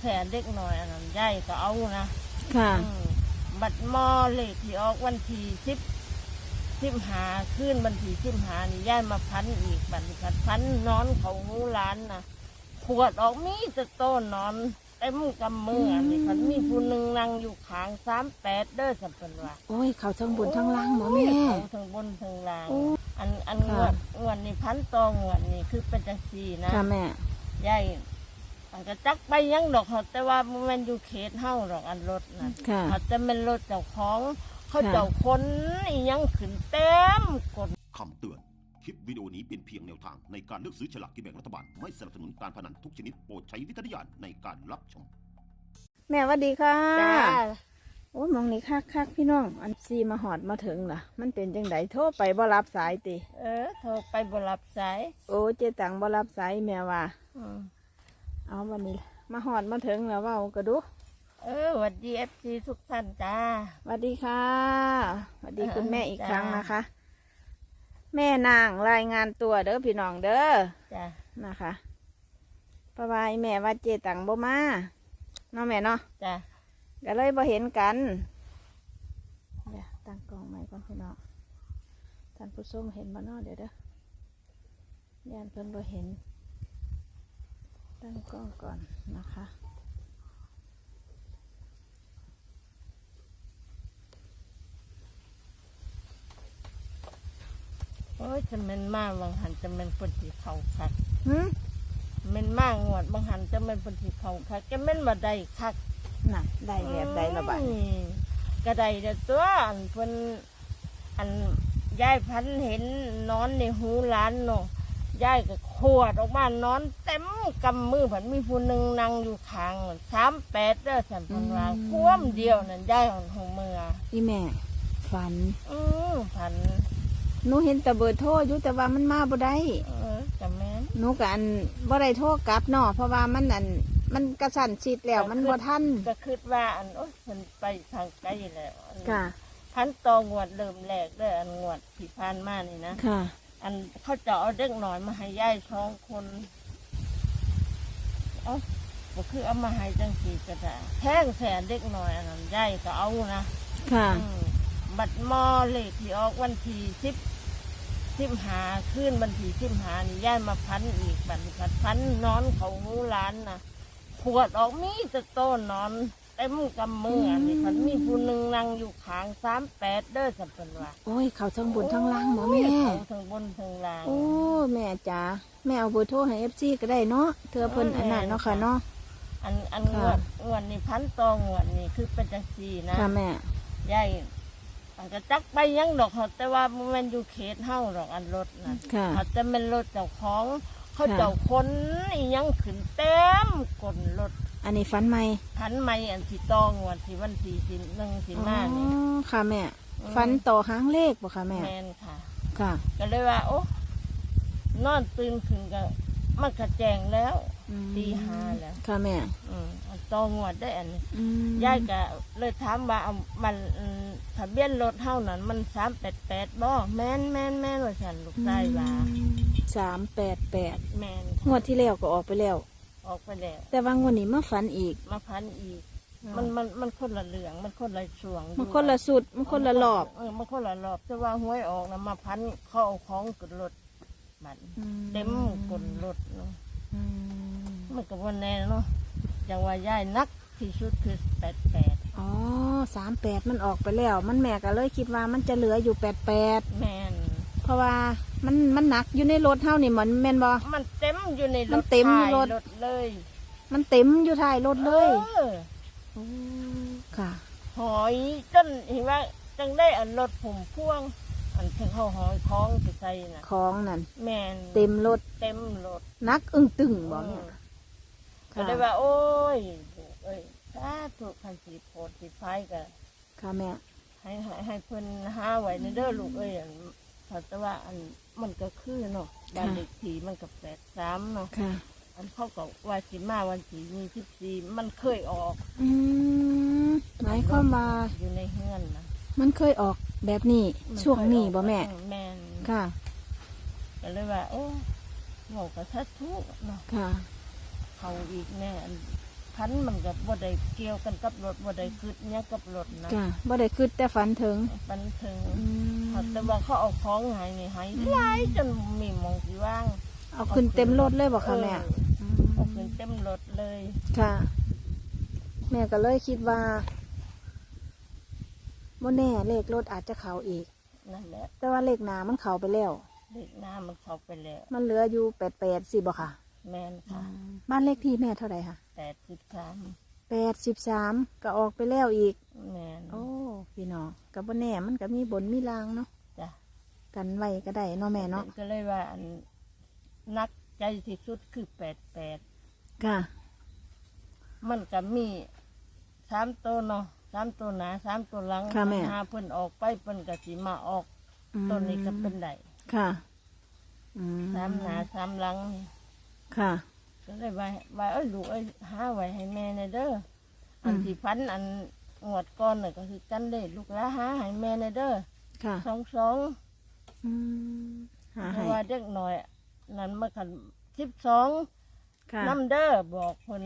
แสนเด็กหน่อยอันนั้นยายก็เอานะค่ะ อืมบัตรมอเลขที่ออกวันที่สิบสิบหาขึ้นวันที่สิบหานี่ย่ายมาพันอีกบัตรพันพันนอนเขางูร้านนะขวดออกมีแต่โต้นนอนเต็มกำมืออันนี้พันมีผู้หนึ่งนั่งอยู่ขางสามแปดเด้อสัมปันว่า โอ้ย เขาทั้งบนทั้งล่างหมอแม่ เขาทั้งบนทั้งล่าง โอ้อันอันงค่ะ วดงวดนี่พันตองวดนี่คือเป็นจังสีนะค่ะแม่ ยาย มันก็จักไปยังดอกเขาแต่ว่ามันอยู่เขตเฮาดอกอันรถนะค่ะ เขาจะเป็นรถเจ้าของ เขาค่ะเจ้าคนอีหยังขึ้นเต็มกด คำเตือน คลิปวิดีโอนี้เป็นเพียงแนวทางในการเลือกซื้อฉลากกินแบ่งรัฐบาล ไม่สนับสนุนการพนันทุกชนิดโปรดใช้วิจารณญาณในการรับชม แม่หวัสดีค่ะ จ้าโอ้ยมองนี่คักคักๆพี่น้อง อันซีมาหอดมาถึงล่ะ มันเป็นจังไดโทรไปบ่รับสายติ เออโทรไปบรับสายโอ้เจตังบ่รับสายแม่ว่า อืม เอาวันนี้มาหอดมาถึงแล้วเว้ากระดูเออหวัดดีเอฟซีทุกท่านจ้า สวัสดีค่ะสวัสดีเออคุณแม่อีกจ้า ครั้งนะคะ แม่นางรายงานตัวเด้อพี่น้องเด้อจ้านะคะเพราะว่าไอ้แม่ว่าเจตังบ่มาเนาะแม่เนาะจ้าก็เลยบ่เห็นกันเดี๋ยวตั้งกล้องใหม่ก่อนพี่น้องท่านผู้ชมเห็นบ่เนาะเดี๋ยวเด้อย่านเพิ่นบ่เห็น ตั้งกล้องก่อนนะคะโอ้ยจะเป็นมากบางหันจะเป็นปฏิเขาคักหืมเป็นมากงวดบางหันจะเป็นปฏิเขาคักจะเป็นบ่ได้คักน่ะ ได้แบบได้ละบาดอืมก็ได้เด้อตัวอันเพิ่นอันยายพันเห็นนอนในหูหล้านเนาะ ยายก็ขวดออกมานอนเต็มกำมือผันมีผู้หนึ่งนั่งอยู่ข้างสามแปดเด้อสันเพันว่าควมเดียวนั่นยายของหงเมืออีแม่ ฝันอือผันหนูเห็นแต่เบอร์โทรอยู่แต่ว่ามันมาบ่ได้เออจะแม่นหนูก็อันบ่ได้โทรกลับเนาะเพราะว่ามันอันมันกระสันชิดแล้วมันบ่ทันก็คิดว่าอันโอ้ยเพิ่นไปทางไกลแล้วอันค่ะ พันตองวดเริ่มแรกเด้ออันงวดที่ผ่านมานี่นะค่ะ อันเขาจะเอาเด็กหน่อยมาให้ย่ายสองคนเอ้าก็คือเอามาให้จังสีก็ได้แท่งแสนเด็กหน่อยอันนั้นย่ายก็เอานะค่ะ อืมบัตรมอเลขที่ออกวันที่สิบสิบหาขึ้นวันที่สิบหานี่ย่ายมาพันอีกบัตรพันพันนอนเขางูร้านนะขวดออกมีแต่โต้นนอนเต็มกำมืออันนี้พันมีผู้หนึ่งนั่งอยู่ขางสามแปดเด้อสัมปันว่าโอ้ย เขาทั้งบนทั้งล่างหมอแม่ เขาทั้งบนทั้งล่าง โอ้แม่จ๋าแม่เอาเบอร์โทรให้ FC ก็ได้เนาะเธอเพิ่นเอออันนั้นเนาะค่ะแม่เนาะอันอันงค่ะวดงวดนี่พันตองวดนี่คือเป็นจังสีนะค่ะแม่ยายอันก็จักไปยังดอกเขาแต่ว่ามันอยู่เขตเฮาดอกอันรถนะค่ะเขาจะเป็นรถเจ้าของ เขาค่ะเจ้าคนอีหยังขึ้นเต็มกลรถ อันนี้ฝันใหม่พันไม่อันที่ตองวดที่วันที่สิหนึ่งสิหน้านี่ อ๋อค่ะแม่อืม ฝันต่อหางเลขบ่ค่ะแม่แมนค่ะ ค่ะ ก็เลยว่า โอ้นอนตื่นขึ้นก็มันกระแจงแล้ว อืมตีห้าแล้ว ค่ะแม่อืมอันตองวดได้อันนี้อืมยายก็เลยถามว่าเอามันอืมทะเบียนรถเท่านั้น มันสามแปดแปดบ่แม่นแม่นแม่นว่าฉันลูกชายว่าสามแปดแปดแม่นงวดที่แล้วก็ออกไปแล้ว ออกไปแล้วแต่ว่างวดนี้มาฝันอีก มาพันอีก มันมันมันคนละเหลืองมันคนละช่วงมันคนละสุดมันคนละรอบเออมันคนละรอบแต่ว่าหวยออกนะมาพันเข้าเอาของกดรถมันอืเต็มกดรถเนาะอืมมันก็วันแน่เนาะจังว่ายายนักที่สุดคือแปดแปดอ๋อสามแปดมันออกไปแล้ว มันแม่ก็เลยคิดว่ามันจะเหลืออยู่แปดแปด แม่นเพราะว่ามันมัน หนักอยู่ในรถเท่านี่เหมือนแม่นบอมันเต็มอยู่ในรมันถเต็มอยู่ท้ายรถรถเลยมันเต็มอยู่ท้ายรถเลยออค่ะ หอยจนเห็นว่าจังได้อันรถผมพ่วง อันที่เขาหอยคล้องไปใส่น่ะของนั่นแม่นเต็มรถเต็มรถนักอึ้งตึงบอเนี่ยก็เลยว่า โอ้ยลูกเอ้ยถ้าถูกคันสีโพดสีไฟก็ค่ะแม่ให้ให้ให้เพิ่นหาไว้ในเด้อลูกเอ้ยอัน เพราะแต่ว่าอันมันก็คือเนาะบ้านเด็กทีมันก็แปดสามเนาะค่ะ อันเขาก็ว่าสิมาวันที่มีสิบสี่มันเคยออกอืมหมายความว่าอยู่ในเฮือนนะมันเคยออกแบบนี้มันช่วงนี้บ่แม่เออแม่นค่ะ ก็เลยว่า โอ้เราก็ทัดทุกเนาะค่ะ เขาอีกแน่อัน พันมันก็บ่ได้เกี่ยวกันกับรถบ่ได้คืดเนี้ยกับรถนะจ้ะบ่ได้คิดแต่ฝันถึงมันถึงอืมแต่ว่าเขาเอาของใหายนี่ใหายหลายจนมีหมองสิว่างเอาขึ้นเต็มรถเลยบ่คะแม่เอออืเอามขึ้นเต็มรถเลยค่ะ แม่ก็เลยคิดว่าบ่แน่เลขรถอาจจะเข้าอีก นั่นแหละแต่ว่าเลขหนามันเข้าไปแล้ว เด็กหน้ามันเข้าไปแล้วมันเหลืออยู่แปดแปดสิบ่ค่ะ แม่นค่ะ บ้านเลขที่แม่เท่าไหร่ค่ะแปดสิบสามแปดสิบสามก็ออกไปแล้วอีก แม่นโอ้พี่น้องกับบ่แน่มันก็มีบนมีลางเนาะจ้ะกันไว้ก็ได้เนาะแม่เนาะก็เลยว่าอันนักใจที่สุดคือแปดแปดค่ะ มันก็มีสามตัวเนาะสามตัวหนาสามตัวหลังค่ะแม่ หาเพิ่นออกไปเพิ่นก็สิมาออก อืมตัวนี้ก็เป็นได้ค่ะอืสามหนาสามหลังนี่ ค่ะ ก็เลยว่าว่าเอ้ยลูกเอ้ยหาไว้ให้แม่ในอยเด้ออันอืม ที่พันอันงวดก้อนน่ะก็คือกันเด้ลูกละหาให้แม่ในอยเด้อค่ะสองสองอืมหาเพให้ราะว่าเด็กหน่อย นั้นเมื่อกันสิบสองค่ะน้ำเด้อบอกคน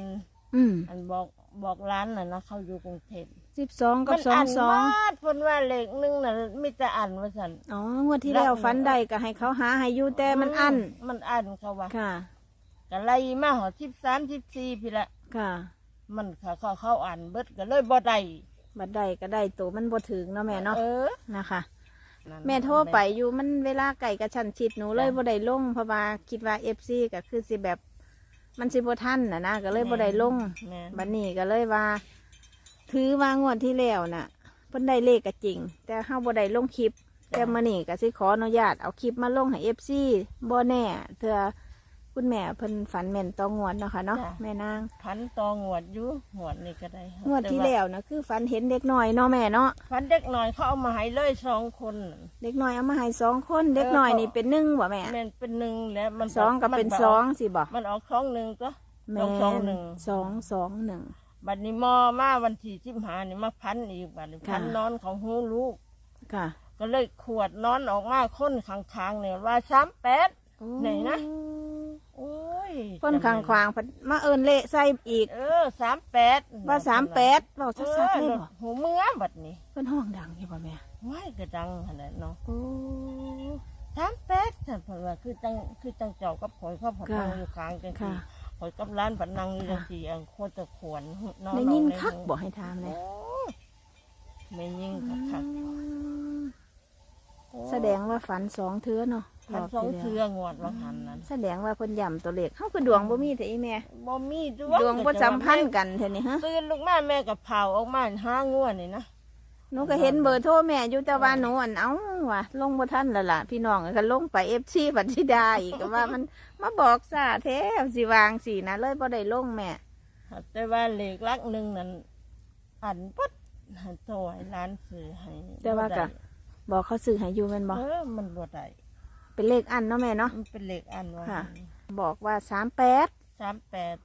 อืมอันบอกบอกร้านน่ะนะเขาอยู่กรุงเทพสิบสองกับสองนสองวาดเพิ่นว่าเลขหนึงน่ะมีแต่อันว่าซั่น อ๋องวดที่แล้วฟันได้ก็ให้เขาหาให้อยู่แต่มันอันมันอันเขาว่าค่ะ ก็ไล่มาหอสิบสามสิบสี่พี่ละค่ะ มันเขาเขาเขาอ่านเบิดก็เลยบ่ได้บัดได้ก็ได้ตัวมันบ่ถึงเนาะแม่เนาะเออนะคะ นั่นแม่โทรไปอยู่มันเวลาไก่กระชันชิดหนูเลยจ้ะบ่ได้ลงเพราะว่าคิดว่าเอฟซีก็คือสิแบบ มันสิบ่ทันนะนะก็เลยบ่ได้ลงแม่นบัดนี้ก็เลยว่า ถือว่างวดที่แล้วน่ะเพิ่นได้เลขก็จริง แต่เฮาบ่ได้ลงคลิป แต่มื้อนี้ก็สิขออนุญาตเอาคลิปมาลงให้ FC บ่แน่เถื่อ คุณแม่เพิ่นฝันแม่นต่องวดเนาะค่ะเนาะแม่นางพันตองวดอยู่งวดนี่ก็ได้งวดที่แล้วนะคือฝันเห็นเด็กน้อยเนาะแม่เนาะพันเด็กหน่อยเขาเอามาให้เลยสองคนน่ะ เด็กน้อยเอามาให้สองคนเด็กน้อยนี่เป็นหนึ่งบ่แม่แม่นเป็นหนึ่งแล้วมันสองก็เป็นมัสองสิบ่มันออกสองหนึ่งก็ แม่สองหนึ่ง สองสองหนึ่ง บัดนี้มอมาวันที่สิบหานี่มาพันอีกบัดนี้ค่ะ พันนอนของหูลูก ค่ะก็เลยขวดนอนออกมาค้นข้างๆเนี่ยว่าสามแปด ไหนนะ โอ้ย คนข้างขวางเพิ่นมาเอินเละใส่อีก เออสามแปดว่าสามแปดบอกเอชัดๆเลยอบ่หูเมื่อบัดนี้เพิ่นห้องดังอยู่บ่แม่ว้ายกระดังขนาดเนาะโอ้สามแปดแต่เพราะว่าคือจังคือจังเจ้ากับข่อยเขาผัดค่ะนั่งอยู่กลางจังค่ะสีข่อยกับร้านผัดนั่งอยู่จังค่ะสีอันโคตรขวนนอนได้ยินในคักมุ้งบอกให้ถามเลยโอ้ไม่ยิงคักคักโอ้แสดงว่าฝันสองเทือเนาะ พันสองรบที่เทืแล้วองวดว่าหันนั้นแสดงว่าเพิ่นย่ำตัวเลขเฮาคือดวงบ่มีแต่อีแม่บ่มีดดวงบ่สัมพันธ์กันเท่านี้ฮะ ตื่นลูกมาแม่กับเผาออกมาห้างวดนี่นะ หนูก็เห็นเบอร์โทรแม่อยู่แต่ว่าหนูอันเอ้าว่ะลงบ่ทันแล้วล่ะ พี่น้องก็ลงไป FC บัญชีดาอีกก็ว่ามันมาบอกซาแท้สิวางสินะเลยบ่ได้ลงแม่แต่ว่าเลขลักหนึ่งนั้นอันปั๊ดให้โทรให้ร้านซื้อให้แต่ว่าก็ บ่ได้บอกเขาซื้อให้อยู่แม่นบ่เออมันบ่ได้ เป็นเลขอันเนาะแม่เนาะ มันเป็นเลขอันว่าค่ะ บอกว่า38สามแปด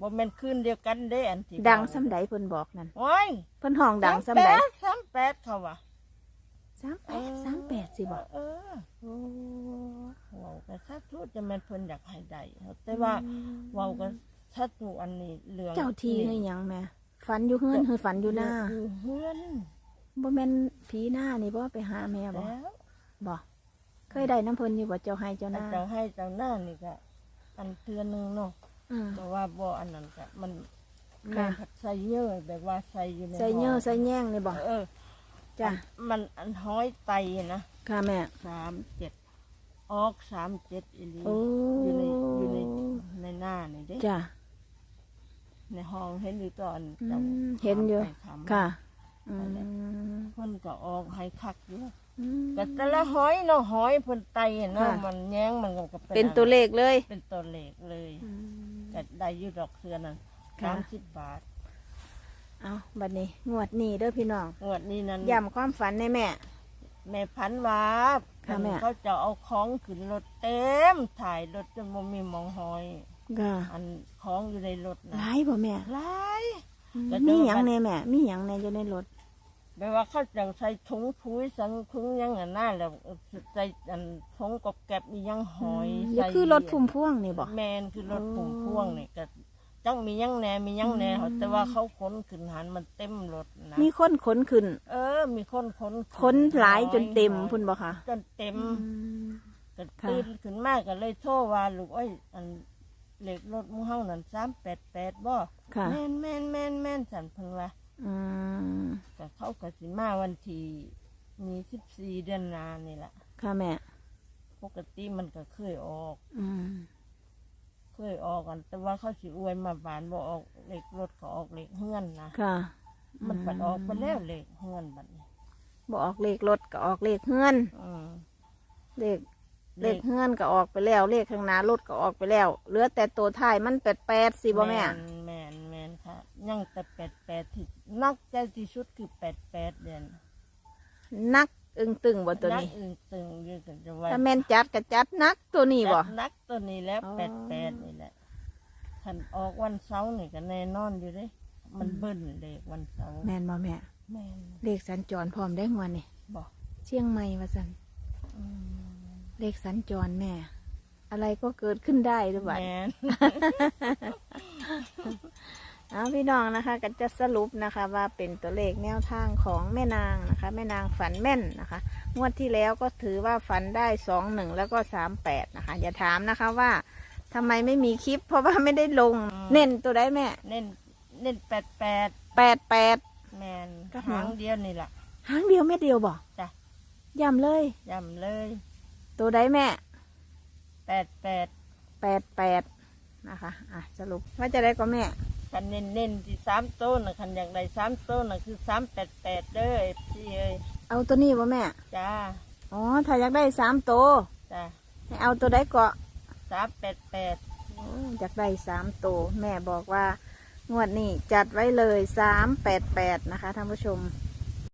บ่แม่นคืนเดียวกันเด้อันที่ดังบอกสำใดเพิ่นบอกนั่นโอ้ยเพิ่นห้องดังสำใดสามแปดเขาว่ะ38 38สิบ่เออเว้าก็ถ้าทุจะแม่นเพิ่นอยากให้ได้แต่ว่าเว้าก็ถ้าทุอันนี้เรื่องเจ้าทีคือหยังแม่ฝันอยู่เฮือนคือฝันอยู่หน้าอยู่เฮือนบ่แม่นผีหน้านี่บ่ไปหาแม่บ่แล้วบ่ เคยได้น้ำเพิ่นอยู่บ่เจ้าให้เจ้าหน้าเจ้าให้เจ้าหน้านี่ก็อันเทือนหนึงเนาะอืม แต่ว่าบ่อันนั้นก็มันค่ะมันผัดใส่เยอะแบบว่าใส่อยู่ในใส่เยื่อห่ใส่แย่งนี่บ่เออจ้ะมันอันห้อยไตนะค่ะแม่ สามเจ็ดออกสามเจ็ดอีหลีโอ้ อยู่ในอยู่ในในหน้านี่เด้จ้ะ ในห้องเห็นอยู่ตอนอืจ้ะมเห็นอยู่ ถามไปถามมา ค่ะอืมเพิ่นก็ออกให้คักอยู่อืม ก็แต่ละห้อยเนาะห้อยเพิ่นไตเนาะค่ะ มันแย้งมันก็เป็นตัวเลขเลย เป็นตัวเลขเลยอืมก็ได้อยู่ดอกเสือนั่นค่ะ สามสิบบาทเอาบัดนี้ งวดนี้เด้อพี่น้องงวดนี้นั้นย้ำความฝันในแม่ แม่พันวาค่ะแม่ เขาจะเอาของขึ้นรถเต็มถ่ายรถจนบ่มีหมองหอยค่ะอันของอยู่ในรถหนะลายบ่แม่หลายอืมก็เจอมีหยังแน่แม่ มีหยังแน่อยู่ในรถ แปลว่าเขาจะใส่ถุงปุ๋ยสังถุงหยังอันนั้นแล้วใส่อันถุงกบแก็บมียังหอยอย่าใส่คือรถพุ่มพวงนี่บ่แมนคือรถพุ่มพวงนี่ก็จังมีหยังแหน่มีหยังแหน่แต่ว่าเขาขนขึ้นหันมันเต็มรถนะมีคนขนขึ้น เออ มีคนขนขนหลายจนเต็มพุ่นบ่ค่ะจนเต็มก็ค่ะตื่นขึ้นมาก็เลยโทรว่าลูกเอ้ยอันเหล็กรถหมูเฮานั่นสามแปดแปดบ่ค่ะแม่นแม่นแม่นแม่นสันเพิ่นว่า อืมก็เขาก็สิมาวันที่มีสิบสี่เดือนหนานี่แหละค่ะแม่ ปกติมันก็เคยออก อืมเคยออกกัน แต่ว่าเขาสิอวยมาบานบ่ออกเหล็กรถก็ออกเหล็กเฮือนนะค่ะมันปัดออกไปแล้วเหล็กเฮือนบัดนี้บออกเลขรถก็ออกเลขเฮือนอืมเลขเลขเฮือนก็ออกไปแล้ว เลขข้างหน้ารถก็ออกไปแล้วเหลือแต่ตัวท้ายมันแปดแปดสิบ่แม่นแม่นแม่นค่ะ ยังแต่แปดแปดที่นักใจที่สุดคือแปดแปดเดือนนักอึงตึงบ่ตัวนักนี้ อึงตึงอยู่กันจะว่าถ้าแม่นจัดก็จัดนักตัวนี้บ่จัดนักตัวนี้แล้วอ๋อ แปดแปดนี่แหละขันออกวันเสาร์นี่ก็แน่นอนอยู่เด้มันเบิ้ลเลขวันเสาร์แม่นบ่แม่แม่นเลขสัญจรพร้อมได้งวนนี่บอกเชียงใหม่ว่าซั่นอืมเลขสัญจรแม่ อะไรก็เกิดขึ้นได้หรือเปล่าแม่น เอาพี่น้องนะคะก็จะสรุปนะคะว่าเป็นตัวเลขแนวทางของแม่นางนะคะ แม่นางฝันแม่นนะคะ งวดที่แล้วก็ถือว่าฝันได้สองหนึ่งแล้วก็สามแปดนะคะ อย่าถามนะคะว่าทำไมไม่มีคลิป เพราะว่าไม่ได้ลง เน้นตัวได้แม่ เน้นเน้นแปดแปดแปดแปดแม่นกับหยังหางเดียวนี่แหละหางเดียวเม็ดเดียวบ่จ้ะย้ำเลยย้ำเลย ตัวได้แม่แปดแปดแปดแปดนะคะ อะสรุปว่าจะได้ก็แม่ คันเน้นเน้นที่สามต้นนะคันอย่างใดสามต้นนะคือสามแปดแปดเด้อพี่เอ้ยเอาตัวนี้บ่แม่ จ้าอ๋อ ถ้าอยากได้สามตัวจ้าให้เอาตัวได้เกาะสามแปดแปดโอ้อยากได้สามตัวแม่บอกว่างวดนี้จัดไว้เลยสามแปดแปดนะคะท่านผู้ชม